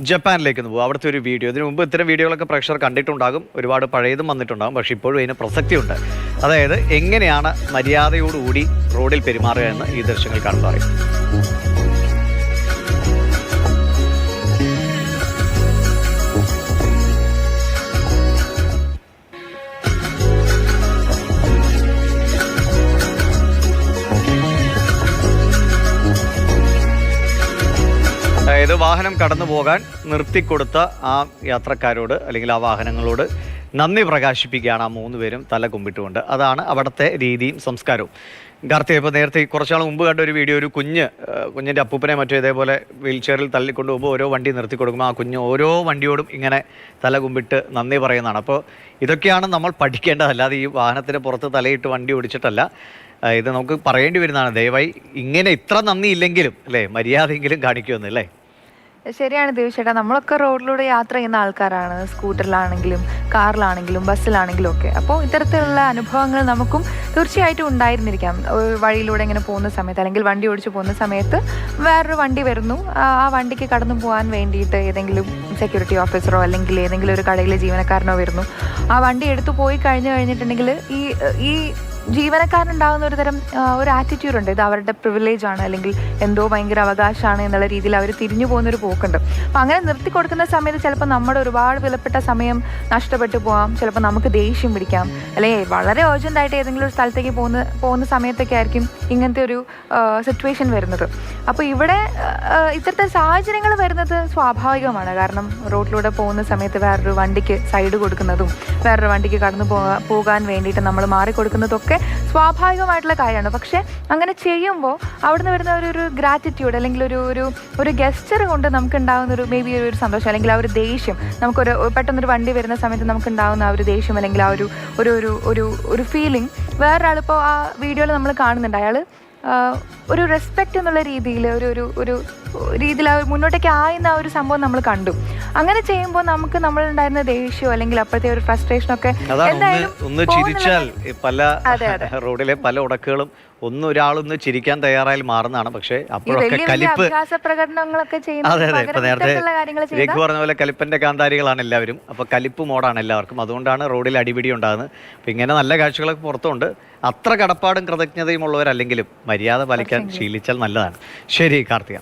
ജപ്പാനിലേക്ക് ഒന്ന് പോകും അവിടുത്തെ ഒരു വീഡിയോ. ഇതിനു മുമ്പ് ഇത്തരം വീഡിയോകളൊക്കെ പ്രേക്ഷകർ കണ്ടിട്ടുണ്ടാകും. ഒരുപാട് പഴയതും വന്നിട്ടുണ്ടാകും. പക്ഷേ ഇപ്പോഴും അതിന് പ്രസക്തിയുണ്ട്. അതായത് എങ്ങനെയാണ് മര്യാദയോടുകൂടി റോഡിൽ പെരുമാറുക എന്ന് ഈ ദൃശ്യങ്ങൾ കാണുമ്പോൾ അറിയും. അതായത് വാഹനം കടന്നു പോകാൻ നിർത്തിക്കൊടുത്ത ആ യാത്രക്കാരോട് അല്ലെങ്കിൽ ആ വാഹനങ്ങളോട് നന്ദി പ്രകാശിപ്പിക്കുകയാണ് ആ മൂന്ന് പേരും തല കുമ്പിട്ടുകൊണ്ട്. അതാണ് അവിടുത്തെ രീതിയും സംസ്കാരവും. ഗാർത്തിയ ഇപ്പോൾ നേരത്തെ കുറച്ചാൾ മുമ്പ് കണ്ട ഒരു വീഡിയോ ഒരു കുഞ്ഞ് കുഞ്ഞിന്റെ അപ്പൂപ്പനെ മറ്റോ ഇതേപോലെ വീൽ ചെയറിൽ തള്ളിക്കൊണ്ട് പോകുമ്പോൾ ഓരോ വണ്ടി നിർത്തി കൊടുക്കുമ്പോൾ ആ കുഞ്ഞ് ഓരോ വണ്ടിയോടും ഇങ്ങനെ തല കുമ്പിട്ട് നന്ദി പറയുന്നതാണ്. അപ്പോൾ ഇതൊക്കെയാണ് നമ്മൾ പഠിക്കേണ്ടത്. അല്ലാതെ ഈ വാഹനത്തിന് പുറത്ത് തലയിട്ട് വണ്ടി ഓടിച്ചിട്ടല്ല. ഇത് നമുക്ക് പറയേണ്ടി വരുന്നതാണ്. ദയവായി ഇങ്ങനെ ഇത്ര നന്ദി ഇല്ലെങ്കിലും അല്ലേ? മര്യാദയെങ്കിലും കാണിക്കുമെന്ന് അല്ലേ? ശരിയാണ് ദേവിച്ചേട്ടാ നമ്മളൊക്കെ റോഡിലൂടെ യാത്ര ചെയ്യുന്ന ആൾക്കാരാണ്. സ്കൂട്ടറിലാണെങ്കിലും കാറിലാണെങ്കിലും ബസ്സിലാണെങ്കിലും ഒക്കെ. അപ്പോൾ ഇത്തരത്തിലുള്ള അനുഭവങ്ങൾ നമുക്കും തീർച്ചയായിട്ടും ഉണ്ടായിരുന്നിരിക്കാം. വഴിയിലൂടെ ഇങ്ങനെ പോകുന്ന സമയത്ത് അല്ലെങ്കിൽ വണ്ടി ഓടിച്ചു പോകുന്ന സമയത്ത് വേറൊരു വണ്ടി വരുന്നു. ആ വണ്ടിക്ക് കടന്നു പോകാൻ വേണ്ടിയിട്ട് ഏതെങ്കിലും സെക്യൂരിറ്റി ഓഫീസറോ അല്ലെങ്കിൽ ഏതെങ്കിലും ഒരു കടയിലെ ജീവനക്കാരനോ വരുന്നു. ആ വണ്ടി എടുത്തു പോയി കഴിഞ്ഞു കഴിഞ്ഞിട്ടുണ്ടെങ്കിൽ ഈ ഈ ജീവനക്കാരനുണ്ടാകുന്ന ഒരു തരം ഒരു ആറ്റിറ്റ്യൂഡ് ഉണ്ട്. ഇത് അവരുടെ പ്രിവിലേജ് ആണ് അല്ലെങ്കിൽ എന്തോ ഭയങ്കര അവകാശമാണ് എന്നുള്ള രീതിയിൽ അവർ തിരിഞ്ഞു പോകുന്ന ഒരു പോക്കുണ്ട്. അപ്പം അങ്ങനെ നിർത്തി കൊടുക്കുന്ന സമയത്ത് ചിലപ്പോൾ നമ്മുടെ ഒരുപാട് വിലപ്പെട്ട സമയം നഷ്ടപ്പെട്ടു പോകാം ചിലപ്പോൾ നമുക്ക് ദേഷ്യം പിടിക്കാം. അല്ലെങ്കിൽ വളരെ ആയിട്ട് ഏതെങ്കിലും ഒരു സ്ഥലത്തേക്ക് പോകുന്ന പോകുന്ന സമയത്തൊക്കെ ആയിരിക്കും ഇങ്ങനത്തെ ഒരു സിറ്റുവേഷൻ വരുന്നത്. അപ്പോൾ ഇവിടെ ഇത്തരത്തെ സാഹചര്യങ്ങൾ വരുന്നത് സ്വാഭാവികമാണ്. കാരണം റോഡിലൂടെ പോകുന്ന സമയത്ത് വേറൊരു വണ്ടിക്ക് സൈഡ് കൊടുക്കുന്നതും വേറൊരു വണ്ടിക്ക് കടന്നു പോകാൻ വേണ്ടിയിട്ട് നമ്മൾ മാറിക്കൊടുക്കുന്നതൊക്കെ സ്വാഭാവികമായിട്ടുള്ള കാര്യമാണ്. പക്ഷേ അങ്ങനെ ചെയ്യുമ്പോൾ അവിടുന്ന് വരുന്ന ഒരു ഒരു ഗ്രാറ്റിറ്റ്യൂഡ് അല്ലെങ്കിൽ ഒരു ഒരു ഒരു ഗസ്റ്റർ കൊണ്ട് നമുക്ക് ഉണ്ടാകുന്ന ഒരു മേ ബി ഒരു സന്തോഷം അല്ലെങ്കിൽ ആ ഒരു ദേഷ്യം. നമുക്കൊരു പെട്ടെന്നൊരു വണ്ടി വരുന്ന സമയത്ത് നമുക്ക് ഉണ്ടാകുന്ന ആ ഒരു ദേഷ്യം അല്ലെങ്കിൽ ആ ഒരു ഒരു ഒരു ഒരു ഒരു ഫീലിംഗ് വേറൊരാളിപ്പോൾ ആ വീഡിയോയിൽ നമ്മൾ കാണുന്നുണ്ട്. അയാൾ ഒരു റെസ്പെക്റ്റ് എന്നുള്ള രീതിയിൽ ഒരു ഒരു ഒരു രീതിയിൽ മുന്നോട്ടേക്ക് ആയെന്ന ആ ഒരു സംഭവം നമ്മൾ കണ്ടു. അങ്ങനെ ചെയ്യുമ്പോൾ നമുക്ക് നമ്മളുണ്ടായിരുന്ന ദേഷ്യം അല്ലെങ്കിൽ അപ്പോഴത്തെ ഒരു ഫ്രസ്ട്രേഷൻ ഒക്കെ ഒന്ന് എന്തായാലും ഒന്ന് ചിരിച്ചാൽ പല. റോഡിലെ പല ഉടക്കുകളും ഒന്ന് ഒരാളൊന്ന് ചിരിക്കാൻ തയ്യാറായി മാറുന്നതാണ്. പക്ഷേ അപ്പോഴൊക്കെ കലിപ്പ് അതെ അതെ. ഇപ്പൊ പകരം നേരത്തെ രഘു പറഞ്ഞ പോലെ കലിപ്പന്റെ കാന്താരികളാണ് എല്ലാവരും. അപ്പൊ കലിപ്പ് മോഡാണ് എല്ലാവർക്കും. അതുകൊണ്ടാണ് റോഡിൽ അടിപിടി ഉണ്ടാകുന്നത്. അപ്പൊ ഇങ്ങനെ നല്ല കാഴ്ചകളൊക്കെ പുറത്തുണ്ട്. അത്ര കടപ്പാടും കൃതജ്ഞതയും ഉള്ളവരല്ലെങ്കിലും മര്യാദ പാലിക്കാൻ ശീലിച്ചാൽ നല്ലതാണ്. ശരി കാർത്തിക.